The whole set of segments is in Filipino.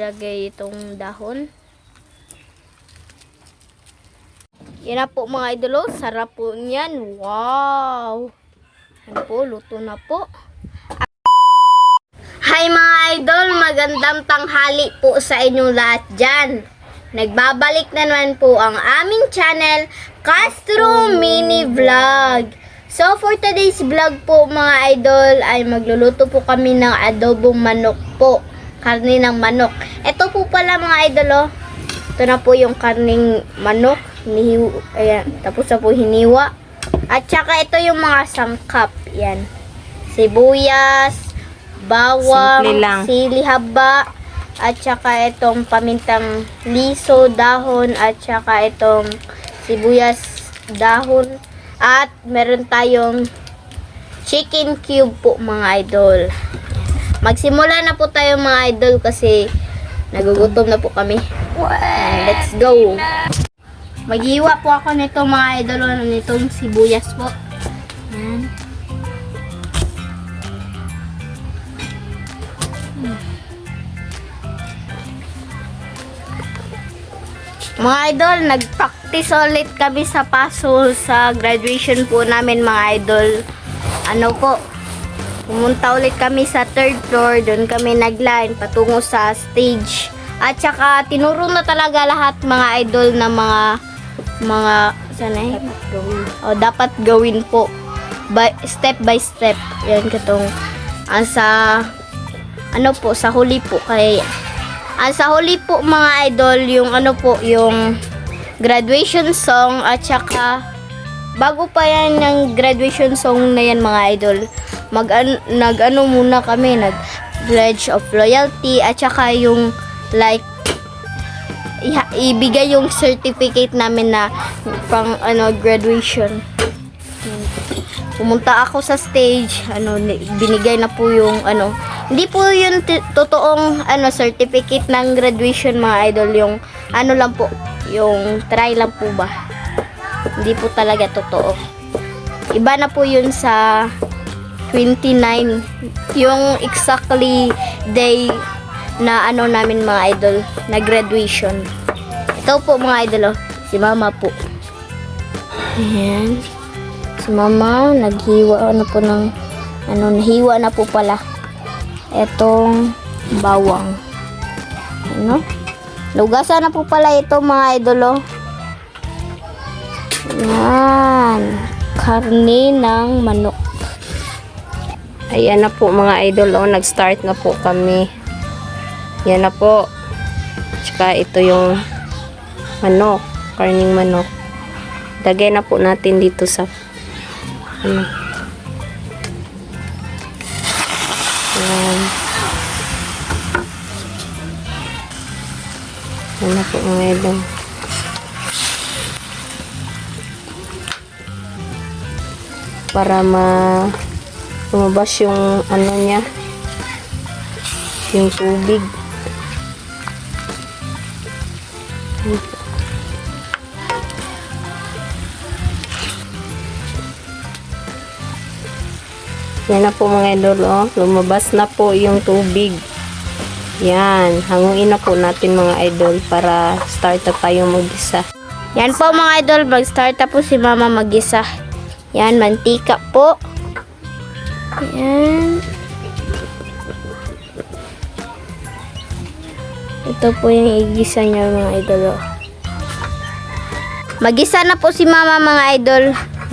Lagay itong dahon. Yan na po mga idolo. Sarap po niyan. Wow! Yan po, luto na po. Hi mga idol! Magandang tanghali po sa inyong lahat dyan. Nagbabalik na naman po ang aming channel, Castro Mini Vlog. So for today's vlog po mga idol ay magluluto po kami ng adobong manok po. Karne ng manok. Ito po pala mga idol oh. Ito na po yung karning manok. Hinihiw, ayan, tapos na po hiniwa. At saka ito yung mga sangkap. Yan. Sibuyas, bawang, Simple lang. sili haba, at saka itong pamintang liso, dahon, at saka itong sibuyas, dahon, at meron tayong chicken cube po mga idol. Magsimula na po tayo mga idol kasi nagugutom na po kami. Ayan, Let's go! Maghiwa po ako nito mga idol, ano, nitong sibuyas po. Ayan. Mga idol, nag-practice ulit kami sa puzzle sa graduation po namin mga idol. Ano po, pumunta ulit kami sa third floor, doon kami nagline patungo sa stage. At saka tinuro na talaga lahat mga idol na mga mga sana eh? O, dapat gawin po by, step by step. Yan katong ang sa ano po sa huli po kay ang sa huli po mga idol yung ano po yung graduation song at saka bago pa yan yung graduation song na yan mga idol mag nag ano muna kami nag pledge of loyalty at saka yung like ibigay yung certificate namin na pang ano graduation pumunta ako sa stage, ano, ni- binigay na po yung, ano, hindi po yung totoong, ano, certificate ng graduation mga idol, yung, ano lang po, yung try lang po ba. Hindi po talaga totoo. Iba na po yun sa 29, yung exactly day na ano namin mga idol, na graduation. Ito po mga idol, oh, si mama po. Ayan. Si mama, naghiwa na po ng, ano, nahiwa na po pala. Etong bawang. Ano? Lugasan na po pala ito mga idolo. Yan. Karne ng manok. Ayan na po mga idol, oh, nag-start na po kami. Yan na po. Tsaka ito yung manok, karning manok. Lagay na po natin dito sa ano. Yan. Yan na po mga idol. Para ma lumabas yung ano niya yung tubig yan na po mga idol oh. lumabas na po yung tubig yan hanguin na po natin mga idol para start na tayo mag-isa Yan po mga idol, mag-start na po si mama mag-isa. Yan, mantika po. Yan. Ito po yung igisa niya mga idol. oh. Mag-isa na po si mama mga idol.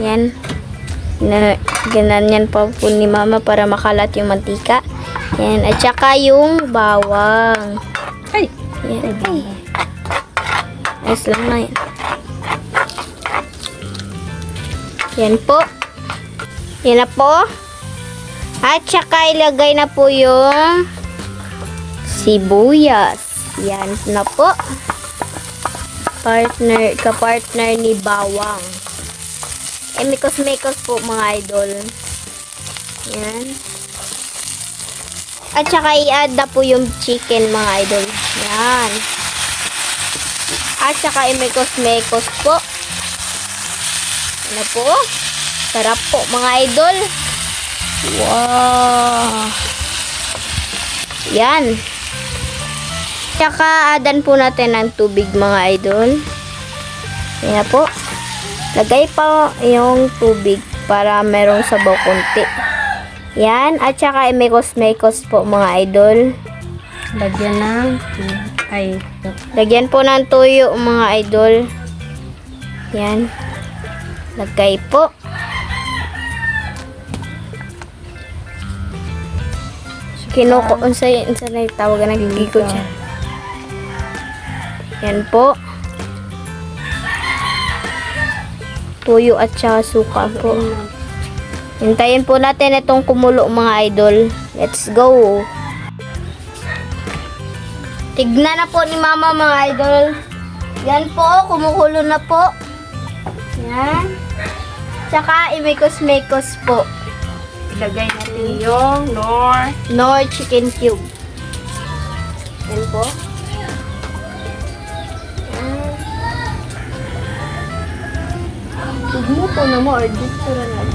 Yan. Na, ganyan po po ni mama para makalat yung mantika. Yan. At saka yung bawang. ay Yan. Ay. Ayos lang na yan. Yan po. Yan na po. At saka ilagay na po yung sibuyas. Yan na po. Partner, ka-partner ni Bawang. Eh, mikos-mikos po mga idol. Yan. At saka i-add na po yung chicken mga idol. Yan. At saka imekos-mekos po. Ano po? Sarap po mga idol. Wow. Yan. Tsaka adan po natin ng tubig mga idol. Yan na po. Lagay pa yung tubig para merong sabaw konti. Yan. At saka imekos-mekos po mga idol. Lagyan ng ay Lagyan po ng tuyo mga idol. Yan. Lagay po. Kinuko, unsay, unsay na tawagan ng gigiko siya. Yan po. Tuyo at saka suka po. Hintayin po natin itong kumulo mga idol. Let's go. Tignan na po ni mama mga idol. Yan po, kumukulo na po. Yan. Tsaka imekos-mekos po. Ilagay natin yung nor Nor chicken cube. Yan po. Yan. Tignan po na mo or dito na lang.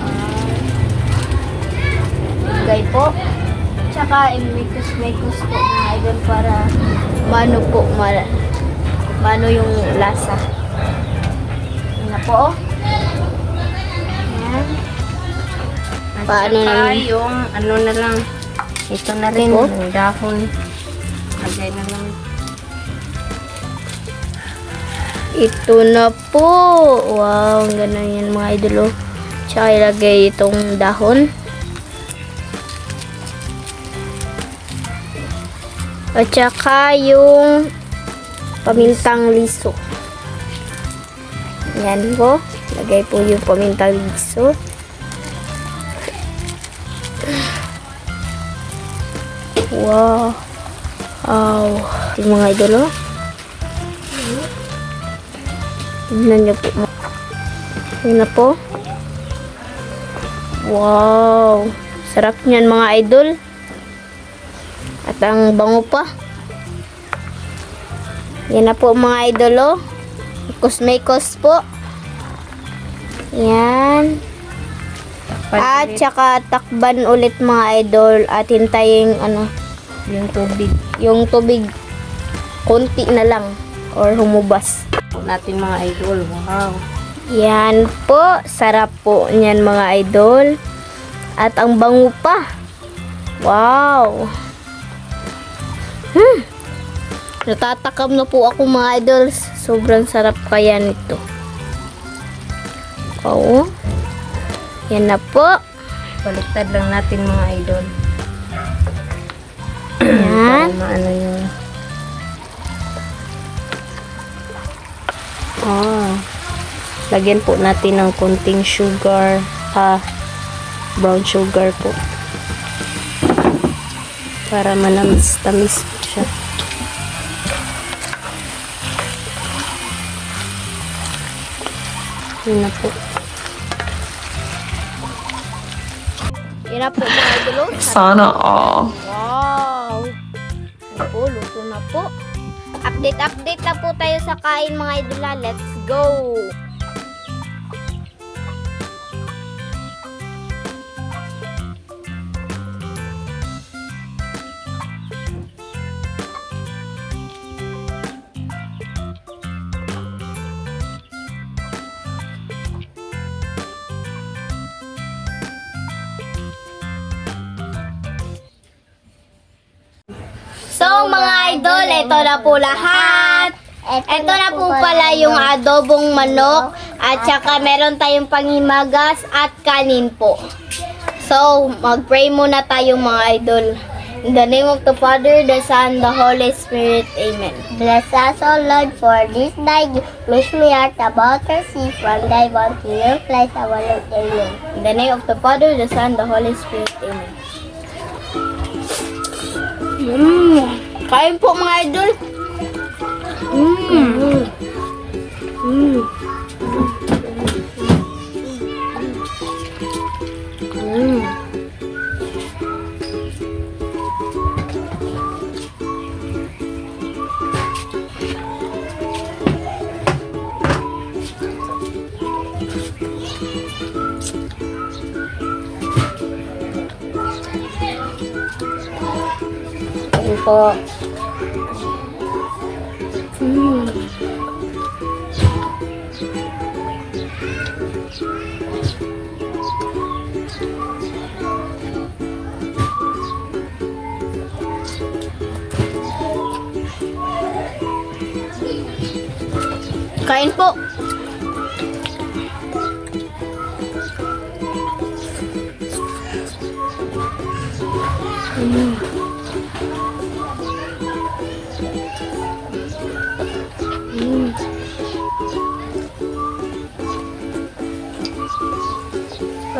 Ah. Lagay po. Tsaka imekos-mekos po mga idol para mano po, ma mano yung lasa. Yan na po. Paano saka naman? yung ano na lang. Ito na rin, Ito? yung dahon. Lagay na lang. Ito na po. Wow, ang ganda yan mga idolo. Tsaka ilagay itong dahon. At saka yung pamintang liso. Yan po. Lagay po yung pamintang liso. Wow. Wow. Yung mga idolo. Tignan niyo po. Yun na po. Wow. Sarap niyan mga idol. At ang bango pa. Yan na po mga idol oh. Kusmekos po. Yan. Takpan At ulit saka takban ulit mga idol at hintayin ano, yung tubig yung tubig konti na lang or humubas. natin mga idol. Wow. Yan po, sarap po niyan mga idol. At ang bango pa. Wow. Hmm. Natatakam na po ako mga idol. Sobrang sarap kaya nito. Oo. Yan na po. Baliktad lang natin mga idol. Yan. Para maano yung Ah. Lagyan po natin ng konting sugar. Ah, brown sugar po. Para manamis-tamis po siya. Yun na po. Yan na po mga idol. oh. Sana all. Wow! Yan po, luto na po. Update, update na po tayo sa kain mga idola. Let's go! So mga idol, ito na po lahat. Ito na po pala yung adobong manok at saka meron tayong panghimagas at kanin po. So, mag-pray muna tayo mga idol. In the name of the Father, the Son, the Holy Spirit. Amen. Bless us, O Lord, for this thy gift. Wish me art about to see from thy bounty, place, our Lord. Amen. In the name of the Father, the Son, the Holy Spirit. Amen. Mmm. Kain po mga idol. Mmm. Mmm. Kain po. Mm. Kain po. Magkabos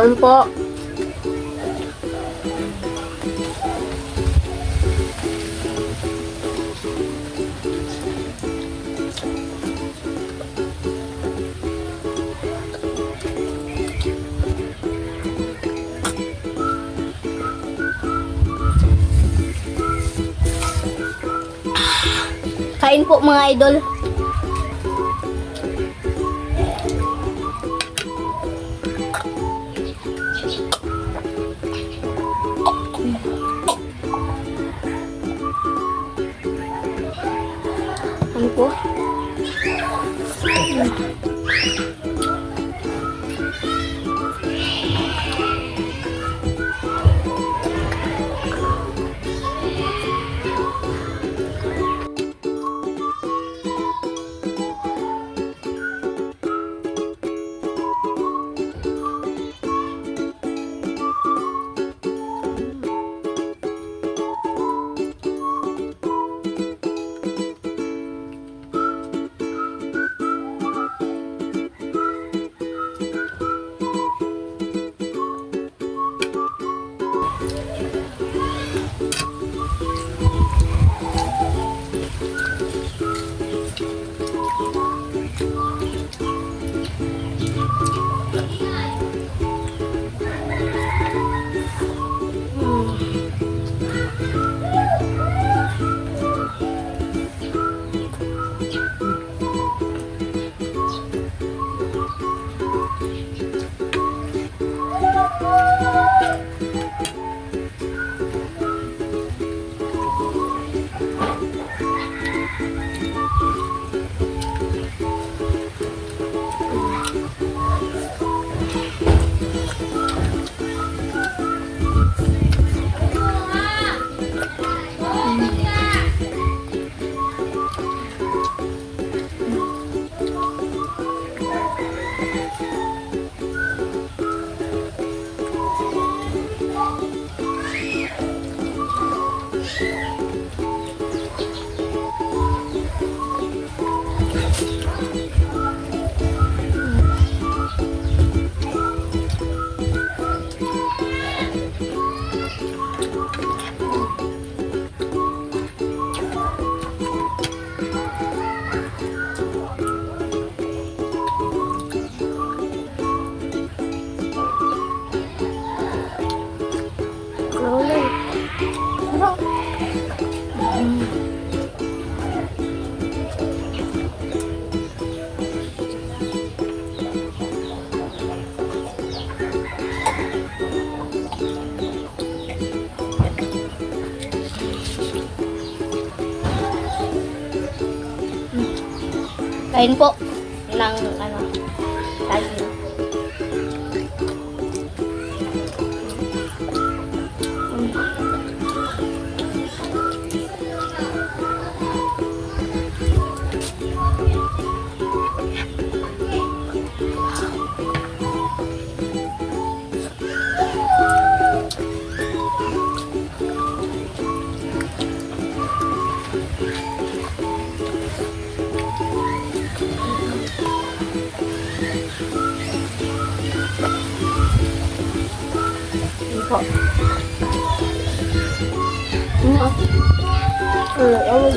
Kain po. Kain po mga idol. Kain po ng ano, 你好。你好。Ano? Ano?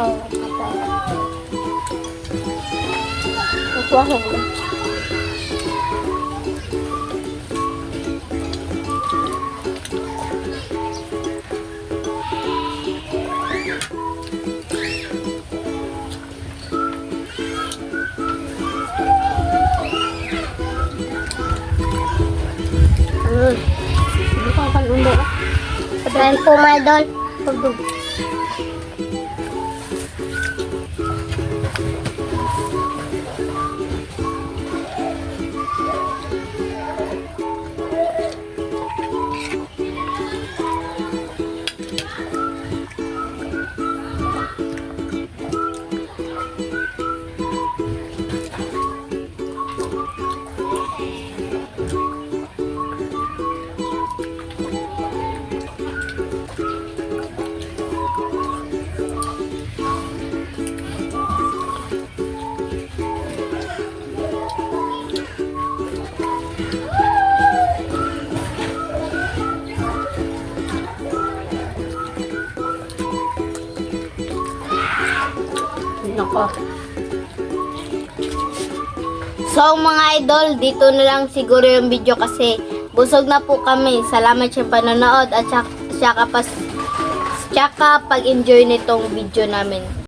Ano? Ano? Hindi ka kalundo. Patayin po, my idol. Pagdug. Nako. So mga idol, dito na lang siguro yung video kasi busog na po kami. Salamat sa panonood at saka, saka, pas, saka pag-enjoy nitong video namin.